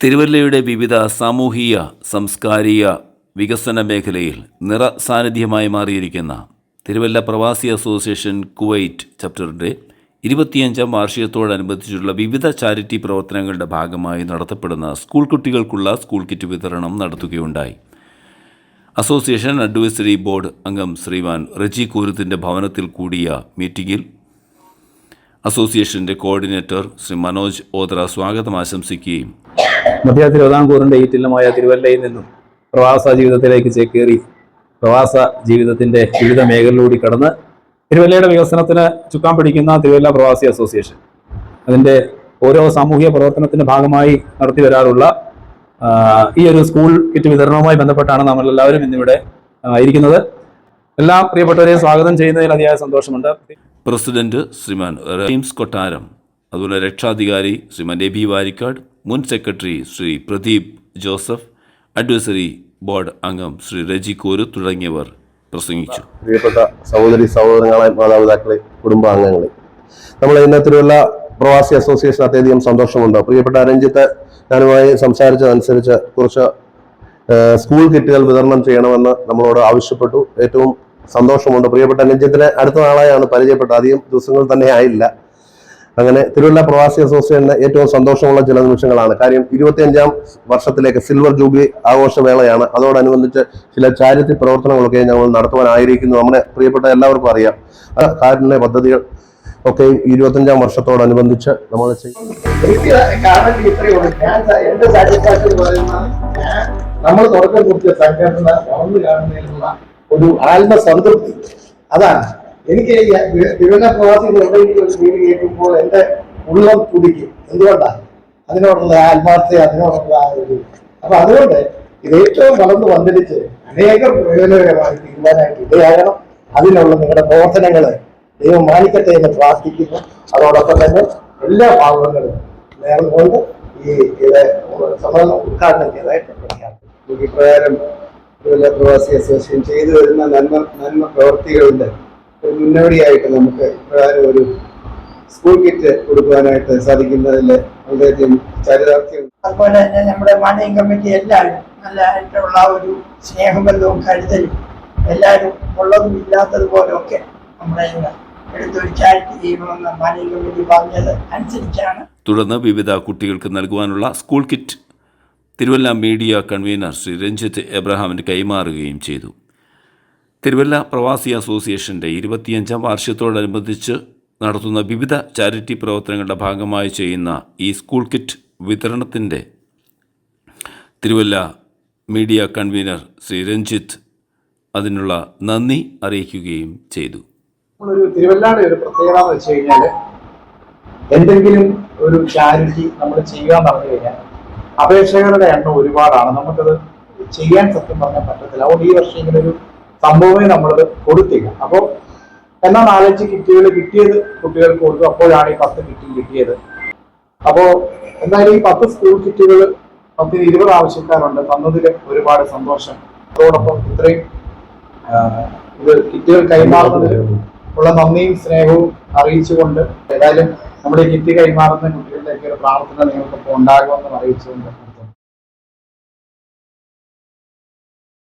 തിരുവല്ലയുടെ വിവിധ സാമൂഹിക സാംസ്കാരിക വികസന മേഖലയിൽ നിറ സാന്നിധ്യമായി മാറിയിരിക്കുന്ന തിരുവല്ല പ്രവാസി അസോസിയേഷൻ കുവൈറ്റ് ചാപ്റ്ററിന്റെ ഇരുപത്തിയഞ്ചാം വാർഷികത്തോടനുബന്ധിച്ചുള്ള വിവിധ ചാരിറ്റി പ്രവർത്തനങ്ങളുടെ ഭാഗമായി നടത്തപ്പെടുന്ന സ്കൂൾ കുട്ടികൾക്കുള്ള സ്കൂൾ കിറ്റ് വിതരണം നടത്തുകയുണ്ടായി. അസോസിയേഷൻ അഡ്വൈസറി ബോർഡ് അംഗം ശ്രീമാൻ റജി കൂരുത്തിന്റെ ഭവനത്തിൽ കൂടിയ മീറ്റിംഗിൽ അസോസിയേഷന്റെ കോർഡിനേറ്റർ ശ്രീ മനോജ് ഓദ്ര സ്വാഗതം ആശംസിക്കുകയും മധ്യ തിരുവിതാംകൂറിന്റെ ഈറ്റില്ലമായ തിരുവല്ലയിൽ നിന്നും പ്രവാസ ജീവിതത്തിലേക്ക് ചേക്കേറി പ്രവാസ ജീവിതത്തിന്റെ വിവിധ മേഖലയിലൂടെ കടന്ന് തിരുവല്ലയുടെ വികസനത്തിന് ചുക്കാൻ പിടിക്കുന്ന തിരുവല്ല പ്രവാസി അസോസിയേഷൻ. അതിന്റെ ഓരോ സാമൂഹിക പ്രവർത്തനത്തിന്റെ ഭാഗമായി നടത്തി വരാറുള്ള ഈ ഒരു സ്കൂൾ കിറ്റ് വിതരണവുമായി ബന്ധപ്പെട്ടാണ് നമ്മൾ എല്ലാവരും ഇന്നിവിടെ ഇരിക്കുന്നത്. എല്ലാ പ്രിയപ്പെട്ടവരെയും സ്വാഗതം ചെയ്യുന്നതിൽ അതിയായ സന്തോഷമുണ്ട്. പ്രസിഡന്റ് ശ്രീമാൻ കൊട്ടാരം അതുപോലെ രക്ഷാധികാരി ശ്രീമാൻ എ ബി വാരിക്കാട് മുൻ secretary Shri Pradeep Joseph advisory board അംഗം ശ്രീ രജി കോരു തുടങ്ങിയവർ പ്രസംഗിച്ചു. പ്രിയപ്പെട്ട സഹോദരി സഹോദരങ്ങളെ മാതാപിതാക്കളെ കുടുംബാംഗങ്ങളെ നമ്മൾ ഇന്നത്തിലുള്ള പ്രവാസി അസോസിയേഷൻ അത്യധികം സന്തോഷമുണ്ട്. പ്രിയപ്പെട്ട രഞ്ജിത്ത് ഞാനുമായി സംസാരിച്ചതനുസരിച്ച് കുറച്ച് സ്കൂൾ കിറ്റുകൾ വിതരണം ചെയ്യണമെന്ന് നമ്മളോട് ആവശ്യപ്പെട്ടു. ഏറ്റവും സന്തോഷമുണ്ട്. പ്രിയപ്പെട്ട രഞ്ജിത്തിനെ അടുത്ത നാളായാണ് പരിചയപ്പെട്ടത്. അധികം ദിവസങ്ങൾ തന്നെ ആയില്ല. അങ്ങനെ തിരുവല്ല പ്രവാസി അസോസിയേഷന് ഏറ്റവും സന്തോഷമുള്ള ചില നിമിഷങ്ങളാണ്. കാര്യം ഇരുപത്തിയഞ്ചാം വർഷത്തിലേക്ക് സിൽവർ ജൂബിലി ആഘോഷവേളയാണ്. അതോടനുബന്ധിച്ച് ചില ചാരിറ്റി പ്രവർത്തനങ്ങളൊക്കെ ഞങ്ങൾ നടത്തുവാനായിരിക്കുന്നു നമ്മുടെ പ്രിയപ്പെട്ട എല്ലാവർക്കും അറിയാം. കാരുണ്യ പദ്ധതികൾ ഒക്കെ ഇരുപത്തഞ്ചാം വർഷത്തോടനുബന്ധിച്ച് നമ്മൾ ചെയ്യും. നമ്മൾ തുടക്കം കുറിച്ച സംഘടന വളർന്നു കാണുന്നതിനുള്ള ഒരു ആത്മസംതൃപ്തി. അതാണ്. എനിക്ക് പ്രവാസി വിവിധ പ്രവാസികൾ എവിടെയെങ്കിലും കേൾക്കുമ്പോൾ എന്റെ ഉള്ളം തുടിക്കും. എന്തുകൊണ്ടാണ് അതിനോടുള്ള ആത്മാർത്ഥത അതിനോടുള്ള ആ ഒരു അപ്പൊ അതുകൊണ്ട് ഇത് ഏറ്റവും വളർന്നു വന്നിരിച്ച് അനേകം പ്രയോജനകരമായി തീരുമാനമായിട്ട് ഇടയാകണം. അതിനുള്ള നിങ്ങളുടെ പ്രവർത്തനങ്ങളെ ദൈവം മാനിക്കട്ടെ എന്ന് പ്രാർത്ഥിക്കുന്നു. അതോടൊപ്പം തന്നെ എല്ലാ ഭാഗങ്ങളും നേർന്നുകൊണ്ട് ഈ സമ്മേളനം ഉദ്ഘാടനം ചെയ്തതായിട്ട് പ്രകാരം പ്രവാസി അസോസിയേഷൻ ചെയ്തു വരുന്ന നന്മ നന്മ പ്രവർത്തികളുടെ ഒരു മുന്നോടിയായിട്ട് നമുക്ക് ഇപ്രകാരം ഒരു സ്കൂൾ കിറ്റ് കൊടുക്കുവാനായിട്ട് സാധിക്കുന്നതിൽ വളരെയധികം ചരിതാർത്ഥ്യം. അതുപോലെ തന്നെ നമ്മുടെ മാനേജിംഗ് കമ്മിറ്റി എല്ലാവരും നല്ലതായിട്ടുള്ള ഒരു സ്നേഹബന്ധവും കരുതലും എല്ലാവരും ഉള്ളതും ഇല്ലാത്തതുപോലെ ഒക്കെ നമ്മുടെ എടുത്തൊരു ചാരിറ്റി ചെയ്യണമെന്ന് മാനേജിംഗ് കമ്മിറ്റി പറഞ്ഞത് അനുസരിച്ചാണ്. തുടർന്ന് വിവിധ കുട്ടികൾക്ക് നൽകുവാനുള്ള school kit Thiruvalla media convener Shri Ranjith എബ്രഹാമിന് കൈമാറുകയും ചെയ്തു. തിരുവല്ല പ്രവാസി അസോസിയേഷന്റെ ഇരുപത്തിയഞ്ചാം വാർഷികത്തോടനുബന്ധിച്ച് നടത്തുന്ന വിവിധ ചാരിറ്റി പ്രവർത്തനങ്ങളുടെ ഭാഗമായി ചെയ്യുന്ന ഈ സ്കൂൾ കിറ്റ് വിതരണത്തിന്റെ തിരുവല്ല മീഡിയ കൺവീനർ ശ്രീ രഞ്ജിത്ത് അതിനുള്ള നന്ദി അറിയിക്കുകയും ചെയ്തു. നമ്മളൊരു തിരുവല്ലാട് ഒരു പ്രത്യേകത എന്ന് വെച്ച് കഴിഞ്ഞാൽ എന്തെങ്കിലും ഒരു ചാരിറ്റി നമ്മൾ ചെയ്യാൻ പറഞ്ഞു കഴിഞ്ഞാൽ അപേക്ഷകരുടെ എണ്ണം ഒരുപാടാണ്. നമുക്കത് ചെയ്യാൻ സത്യം പറഞ്ഞാൽ പറ്റത്തില്ല. അതുകൊണ്ട് ഈ വർഷം ഇങ്ങനെ ഒരു സംഭവമേ നമ്മളത് കൊടുത്തില്ല. അപ്പോൾ എന്നാൽ നാലഞ്ച് കിറ്റുകൾ കിട്ടിയത്? കുട്ടികൾക്ക് കൊടുത്തു. അപ്പോഴാണ് ഈ പത്ത് കിറ്റും കിട്ടിയത്. അപ്പോൾ എന്തായാലും ഈ പത്ത് സ്കൂൾ കിറ്റുകൾ പത്തിന് ഇരുപത് ആവശ്യക്കാരുണ്ട്. തന്നതിൽ ഒരുപാട് സന്തോഷം. അതോടൊപ്പം ഇത്രയും ഇത് കിറ്റുകൾ കൈമാറുന്നതിൽ ഉള്ള നന്ദിയും സ്നേഹവും അറിയിച്ചുകൊണ്ട് ഏതായാലും നമ്മുടെ കിറ്റ് കൈമാറുന്ന കുട്ടികളുടെയൊക്കെ ഒരു പ്രാർത്ഥന നിങ്ങൾക്കൊപ്പം ഉണ്ടാകുമെന്ന് അറിയിച്ചുകൊണ്ട്